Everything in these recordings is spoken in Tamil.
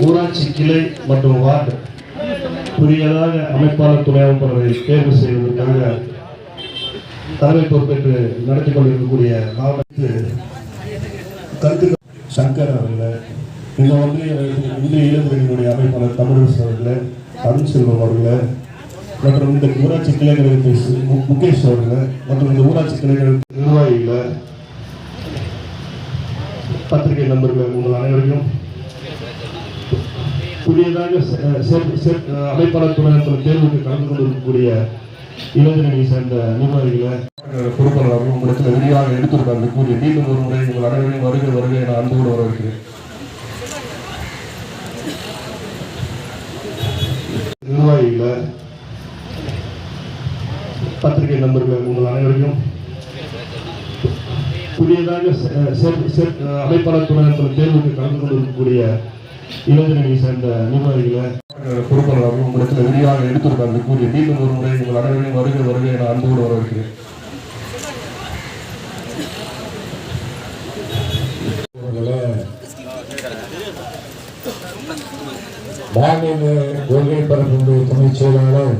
ஊராட்சி கிளை மற்றும் வார்டு புதியதாக அமைப்பாளர் துணை அமைப்பாளரை தேர்வு செய்வதற்காக தலைமை பொறுப்பேற்று நடத்தி கொண்டிருக்கக்கூடிய மாவட்டத்து கருத்து சங்கர் அவர்களை இந்த ஒன்றிய இந்திய இளைஞர்களுடைய அமைப்பாளர் தமிழரசு அவர்களை அருண் செல்வம் மற்றும் இந்த ஊராட்சி கிளைகளுக்கு முகேஷ் அவர்களை மற்றும் இந்த ஊராட்சி கிளைகளுக்கு நிர்வாகிகளை பத்திரிகை நண்பர்கள் உங்கள் அனைவரையும் புதியதாக அமைப்பாளர் துணையத்தில் தேர்வுக்கு கலந்து கொண்டிருக்கக்கூடிய இளைஞர்களை சேர்ந்த நிர்வாகிகளை பொறுப்பாளர்கள் உங்களுக்கு விரிவாக எடுத்துருக்காங்க கூறிய மீண்டும் ஒரு முறை உங்கள் அனைவரையும் வருகை வருகை என அன்போடு வரவேற்கிறேன். நிர்வாகிகளை பத்திரிகை நண்பர்கள் உங்கள் அனைவரையும் புதியதாக அமைப்பாளர் துணையத்தில் தேர்வுக்கு கலந்து கொண்டிருக்கக்கூடிய இளைஞர்களை சேர்ந்த நிர்வாகிகளை பொறுப்பாளர்கள் உங்களிடத்தில் விரிவாக எடுத்துருக்காங்க கூறிய மீண்டும் ஒரு முறை உங்கள் அனைவரையும் வருகை வருகை என அன்போடு வரவேற்கிறேன். மாநில கொள்கை பரப்புடைய துணை செயலாளர்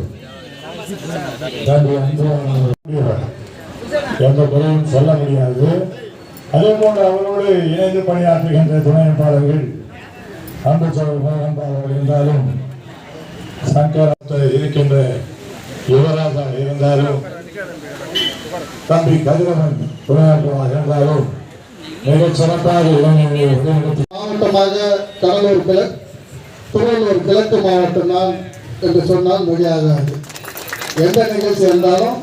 எந்த குறையும் சொல்ல முடியாது. அதே போன்று அவரோடு இணைந்து பணியாற்றுகின்ற துணை அமைப்பாளர்கள் அன்பு இருந்தாலும் சங்கரத்தை இருக்கின்ற யுவராஜா இருந்தாலும் தம்பி கதிரவன் துணையாற்றுவார் இருந்தாலும் மிகச் சிறப்பாக இளைஞர்களை மாவட்டமாக கடலூர் கிழக்கு திருவள்ளூர் கிழக்கு மாவட்டம் தான் என்று சொன்னால் மிகையாகாது எந்த நிகழ்ச்சி இருந்தாலும்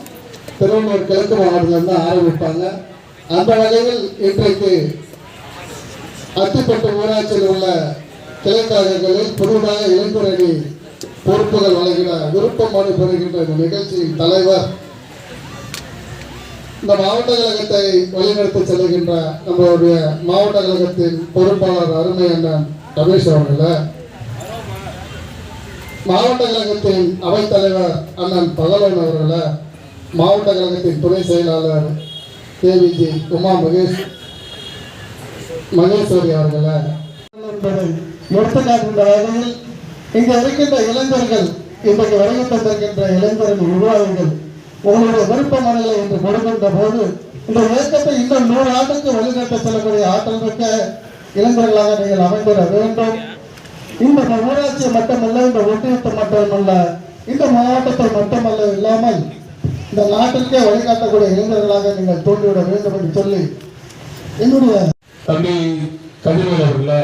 திருவள்ளூர் கிழக்கு மாவட்டத்தில் தான் ஆரம்பிப்பாங்க. அந்த வகையில் இன்றைக்கு அத்திப்பட்டு ஊராட்சியில் உள்ள கிளைக்கழகங்களில் புதிதாக இளைஞரணி பொறுப்புகள் வழங்கின விருப்பம் மனு பெறுகின்ற இந்த நிகழ்ச்சியின் தலைவர் இந்த மாவட்ட கழகத்தை வழிநடத்தி செல்கின்ற நம்மளுடைய மாவட்ட கழகத்தின் பொறுப்பாளர் அருமை அண்ணன் ரமேஷ் அவர்கள. மாவட்ட கழகத்தின் அவைத்தலைவர் அண்ணன் பகவன் அவர்கள மாவட்ட கழகத்தின் துணை செயலாளர் கேவிஜி உமா மகேஷ் மகேஸ்வரி அவர்களை. எடுத்துக்காட்டுகின்ற வகையில் இங்கே இருக்கின்ற இளைஞர்கள் இன்றைக்கு வருகை தந்திருக்கின்ற இளைஞர்கள் நிர்வாகிகள் உங்களுடைய விருப்ப மனங்களை இன்று கொடுக்கின்ற போது இந்த இயக்கத்தை இன்னும் நூறு ஆண்டுக்கு வழிநடத்த செல்லக்கூடிய ஆற்றல் மிக்க இளைஞர்களாக நீங்கள் அமைந்திட வேண்டும். இந்த ஊராட்சி மட்டுமல்ல இந்த ஒன்றியத்தை மட்டுமல்ல இந்த மாவட்டத்தை மட்டுமல்ல இல்லாமல் இந்த நாட்டிற்கே வழிகாட்டக்கூடிய இளைஞர்களாக நீங்கள் தோன்றிவிட வேண்டும் என்று சொல்லி என்னுடைய தம்பி கதிரவேல் அவர்களை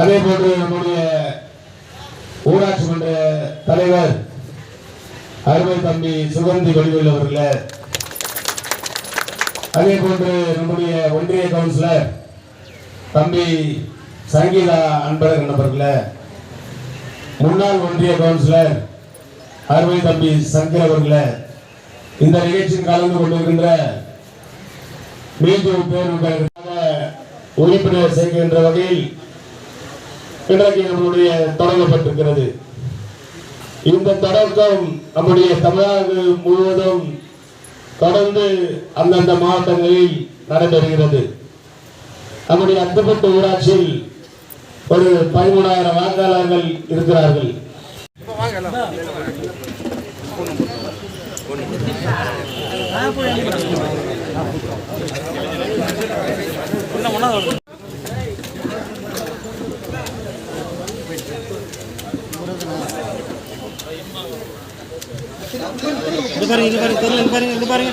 அதே போன்று நம்முடைய ஊராட்சி மன்ற தலைவர் அருமை தம்பி சுகந்தி வடிவேல் அவர்கள. அதே போன்று நம்முடைய ஒன்றிய கவுன்சிலர் தம்பி சங்கீதா அன்பழகன் அவர்கள. முன்னாள் ஒன்றிய கவுன்சிலர் அருமை தம்பி சங்கர் அவர்கள. இந்த நிகழ்ச்சியில் கலந்து கொண்டிருக்கின்ற மீண்டும் பேருக்காக உறுப்பினர் செய்கின்ற வகையில் இன்றைக்கு நம்முடைய தொடங்கப்பட்டிருக்கிறது. இந்த தொடக்கம் நம்முடைய தமிழகம் முழுவதும் தொடர்ந்து அந்தந்த மாவட்டங்களில் நடைபெறுகிறது. நம்முடைய அத்துப்பட்டு ஊராட்சியில் ஒரு பதிமூணாயிரம் வாக்காளர்கள் இருக்கிறார்கள். இது பாருங்க இது பாருங்க தெரியல இது பாருங்க இது பாருங்க